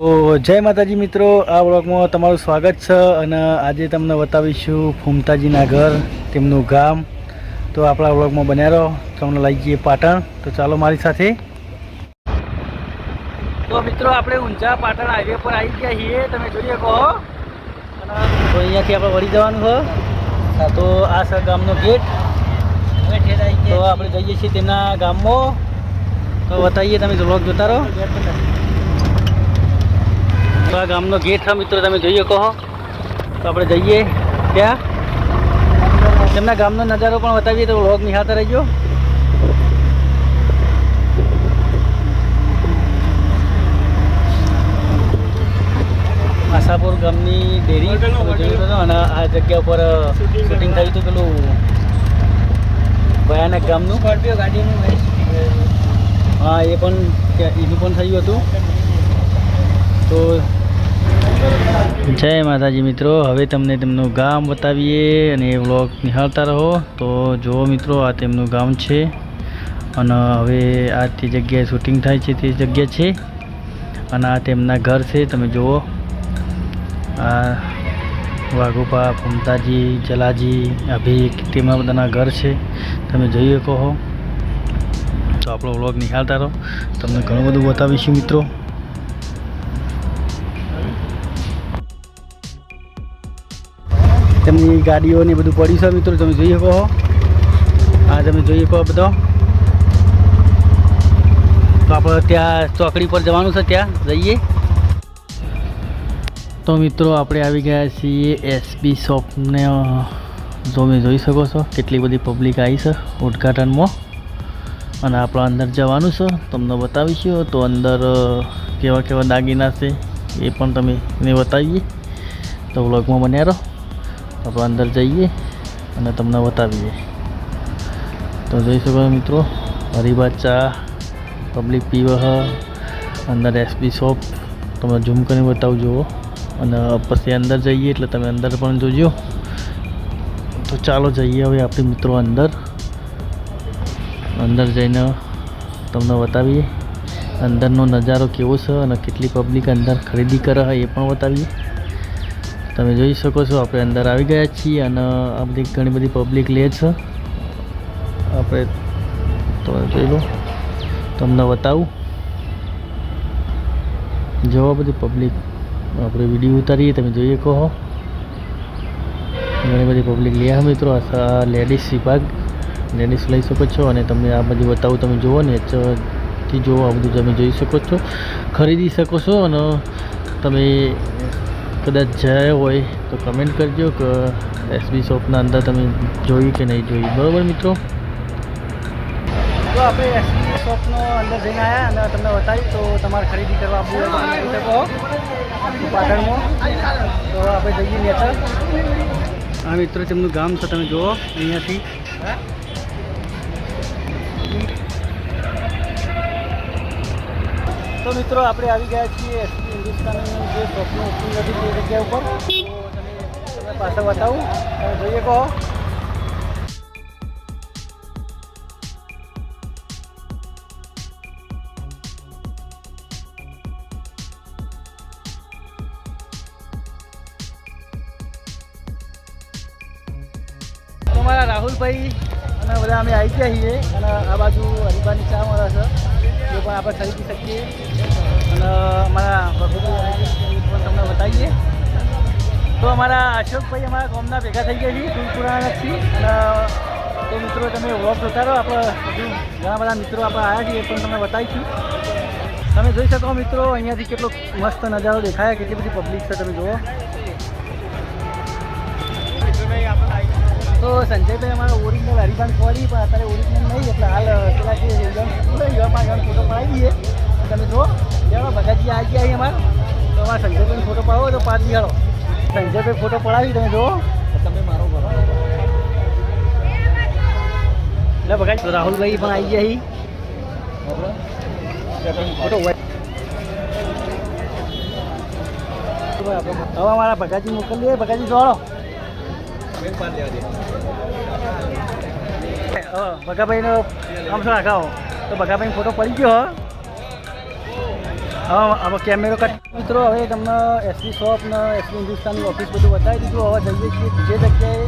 તો જય માતાજી મિત્રો, આ બ્લોગમાં તમારું સ્વાગત છે અને આજે તમને બતાવીશું ફૂમતાજીના ઘર, તેમનું ગામ. તો આપણા બ્લોગમાં બન્યા રહો, તમને લઈ જઈએ પાટણ. તો ચાલો મારી સાથે. તો મિત્રો, આપણે ઊંચા પાટણ હાઈવે પર આવી ગયા છીએ, તમે જોઈએ કહો તો અહીંયાથી આપણે વળી જવાનું છે. તો આ સર ગામનો ગેટ. તો આપણે જઈએ છીએ તેમના ગામમાં. તો બતાવીએ, તમે બ્લોગ જોતા રહો. આ ગામનો ગેટ છે મિત્રો તમે જોઈએ કહો. તો આપણે જઈએ ત્યાં. તેમના ગામનો નજારો પણ બતાવીએ તો વ્લોગ નિહાળતા રહેજો. આશાપુર ગામની ડેરી જોયું હતું અને આ જગ્યા ઉપર શૂટિંગ થયું હતું પેલું ભયાનક ગામનું. સ્કોર્પિયો ગાડીનું હા એ પણ એનું પણ થયું હતું. તો જય માતાજી મિત્રો, હવે તમને તેમનું ગામ બતાવીએ અને એ વ્લોગ નિહાળતા રહો. તો જુઓ મિત્રો, આ તેમનું ગામ છે અને હવે આ તે જગ્યાએ શૂટિંગ થાય છે તે જગ્યા છે અને આ તેમના ઘર છે, તમે જુઓ. આ વાઘુપા મમતાજી, જલાજી, અભિક, તેમના બધાના ઘર છે, તમે જોઈએ કહો તો આપણો વ્લોગ નિહાળતા રહો. તમને ઘણું બધું બતાવીશું મિત્રો. તેમની ગાડીઓને બધું પડ્યું છે મિત્રો, તમે જોઈ શકો છો. આ તમે જોઈ શકો બધો. તો આપણે ત્યાં ચોકડી પર જવાનું છે ત્યાં, જઈએ. તો મિત્રો, આપણે આવી ગયા છીએ એસબી શોપને તમે જોઈ શકો છો, કેટલી બધી પબ્લિક આવી છે ઉદ્ઘાટનમાં. અને આપણે અંદર જવાનું છે, તમને બતાવીશું. તો અંદર કેવા કેવા દાગીના છે એ પણ તમે બતાવીએ. તો વ્લોગમાં બન્યા રહો. આપણે અંદર જઈએ અને તમને બતાવીએ. તો જોઈ શકો મિત્રો હરિભા ચા, પબ્લિક પીવહ, અંદર એસબી શોપ તમે ઝૂમ કરીને બતાવું જુઓ. અને પછી અંદર જઈએ એટલે તમે અંદર પણ જોજો. તો ચાલો જઈએ હવે આપણે મિત્રો અંદર. અંદર જઈને તમને બતાવીએ. અંદરનો નજારો કેવો છે અને કેટલી પબ્લિક અંદર ખરીદી કરે એ પણ બતાવીએ. તમે જોઈ શકો છો, આપણે અંદર આવી ગયા છીએ અને આ બધી ઘણી બધી પબ્લિક લે છે. આપણે તમે જોઈ લો, તમને બતાવું. જોવા બધી પબ્લિક આપણે વીડિયો ઉતારીએ, તમે જોઈએ કહો. ઘણી બધી પબ્લિક લે મિત્રો, આ લેડીઝ વિભાગ. લેડીઝ લઈ શકો છો અને તમને આ બધી બતાવું, તમે જુઓ ને થી જુઓ, આ બધું તમે જોઈ શકો છો. ખરીદી શકો છો અને તમે કદાચ જયા હોય તો કમેન્ટ કરજો કે એસબી શોપના અંદર તમે જોયું કે નહીં જોયું. બરાબર મિત્રો? તો આપણે એસબી શોપનો અંદર જઈને આવ્યા અને તમને બતાવ્યું તો તમારે ખરીદી કરવા આપવું હોય તો શકો પાટણમાં. તો આપણે જઈએ નેચર. આ મિત્રો તેમનું ગામ છે તમે જુઓ અહીંયાથી. તો મિત્રો, આપણે આવી ગયા છીએ એસપી હિન્દુસ્તાનની જે શોપનું ઓપનિંગ હતી તે જગ્યા ઉપર. તમે પાછા બતાવું. તમે જોઈએ કહો. તો રાહુલભાઈ અને બધા અમે આવી ગયા છીએ. અને આ બાજુ હરિભાની ચા મળે છે. એ પણ આપણે ખરીદી શકીએ. અને અમારા ભગવતી પણ તમને બતાવીએ. તો અમારા અશોકભાઈ અમારા ગામના ભેગા થઈ ગયા છીએ ફૂલપુરાણાથી અને તો મિત્રો તમે વોક જોતા રહો, આપણે ઘણા બધા મિત્રો આપણે આવ્યા છીએ, એ પણ તમને બતાવીશું. તમે જોઈ શકો મિત્રો, અહીંયાથી કેટલો મસ્ત નજારો દેખાય, કેટલી બધી પબ્લિક છે, તમે જુઓ. તો સંજયભાઈ અમારો ઓરિજિનલ હરિભાન ખોરી પણ અત્યારે ઓરિજિનલ નહીં, એટલે હાલ પેલા જે યુવા પાંચ જણ ફોટો પડાવી દઈએ તમે જુઓ ચાલો બધાજી આવી ગયા અમારે. તો અમારા સંજયભાઈ ફોટો પડાવો તો પાંચ દિહાડો સંજયભાઈ ફોટો પડાવી, તમે જુઓ. તમે મારો ભરો એટલે બગાજ રાહુલભાઈ પણ આવી ગયા ફોટો હવે અમારા ભગાજી મોકલીએ. ભગાજી જોડો ભગાભાઈનો આમ શું આગાઓ તો ભગાભાઈ ફોટો પડી ગયો, હા. હવે કેમેરો કટ મિત્રો, હવે તમને એસપી શોપ ને એસપી હિન્દુસ્તાનની ઓફિસ બધું બતાવી દીધું. હવે જઈએ છીએ જે જગ્યાએ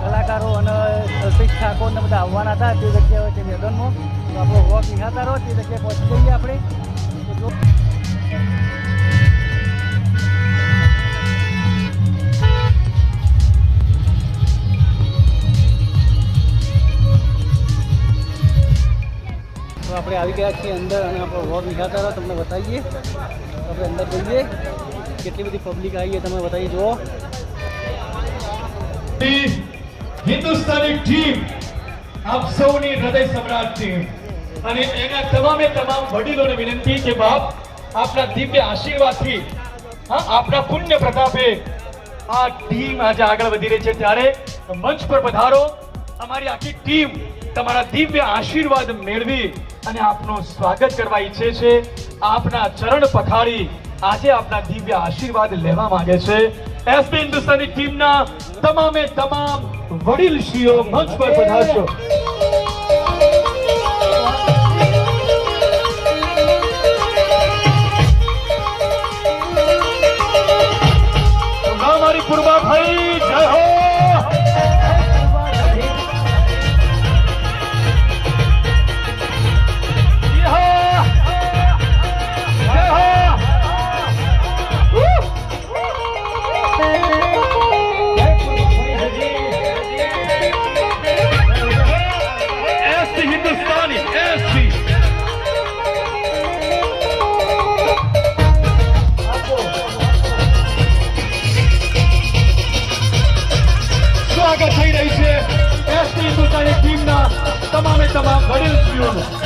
કલાકારો અને અલ્પેશ ઠાકોર ને બધા આવવાના હતા. તે જગ્યાએ તે મેદાનમાં. તો આપણો વોક નિહાતા રહો. તે જગ્યાએ પહોંચી જઈએ આપણે. આપણે આવી ગયા છીએ અંદર અને આપણો વોક નિહાતા હતા, તમને બતાવીએ. આપણે અંદર જઈએ. કેટલી બધી પબ્લિક આવી છે તમે બતાવી જુઓ. હિન્દુસ્તાની ટીમ આપ સૌની હૃદય સમ્રાટ ટીમ અને એના તમામે તમામ વડીલોને વિનંતી કે બાપ, આપના દિવ્ય આશીર્વાદથી, હા, આપના પુણ્ય પ્રતાપે આ ટીમ આજે આગળ વધી રહી છે. ત્યારે મંચ પર પધારો. અમારી આખી ટીમ તમારા દિવ્ય આશીર્વાદ મેળવી અને આપનું સ્વાગત કરવા ઈચ્છે છે. આપના ચરણ પખાડી આજે આપના દિવ્ય આશીર્વાદ લેવા માંગે છે. એસબી હિન્દુસ્તાની ટીમના તમામે તમામ વડીલશ્રીઓ મંચ પર પધારશો. 今日。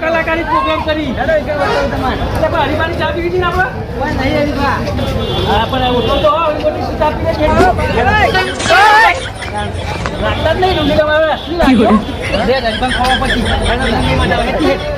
કલાકારી program કરી. હરીબાની ચા પીવી હતી ને આપણે? હા, પણ ઓછો તો ચા પીએ છે. જ નહીં, તમારે લાગ્યો. લે, હરીબાને ખાવા પછી. મજા આવે.